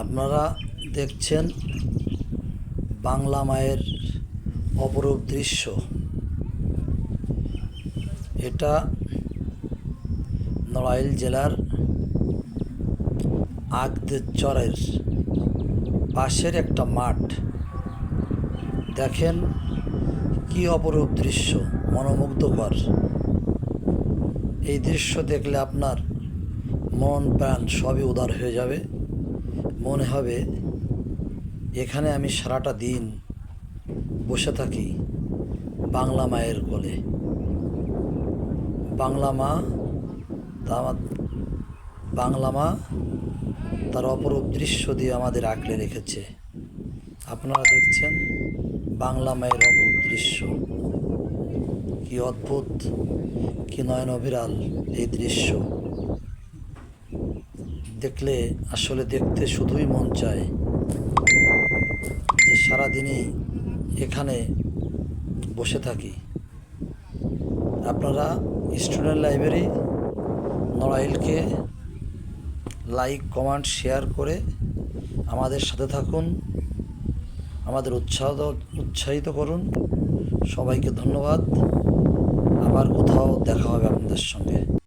আপনারা দেখছেন বাংলা মায়ের অপরূপ দৃশ্য। এটা নড়াইল জেলার আগদের চরের পাশের একটা মাঠ। দেখেন কি অপরূপ দৃশ্য, মনোমুগ্ধকর। এই দৃশ্য দেখলে আপনার মন প্রাণ সবই উদার হয়ে যাবে। মনে হবে, এখানে আমি সারাটা দিন বসে থাকি বাংলা মায়ের কোলে। বাংলা মা তা বাংলা মা তার অপরূপ দৃশ্য দিয়ে আমাদের আঁকড়ে রেখেছে। আপনারা দেখছেন বাংলা মায়ের অপরূপ দৃশ্য। কি অদ্ভুত, কি নয়ন অবিরাল এই দৃশ্য। দেখলে আসলে দেখতে শুধুই মন চায় যে সারাদিনই এখানে বসে থাকি। আপনারা স্টুডেন্ট লাইব্রেরি, নড়াইলকে লাইক, কমেন্ট, শেয়ার করে আমাদের সাথে থাকুন। আমাদের উৎসাহ, উৎসাহিত করুন। সবাইকে ধন্যবাদ। আবার কোথাও দেখা হবে আপনাদের সঙ্গে।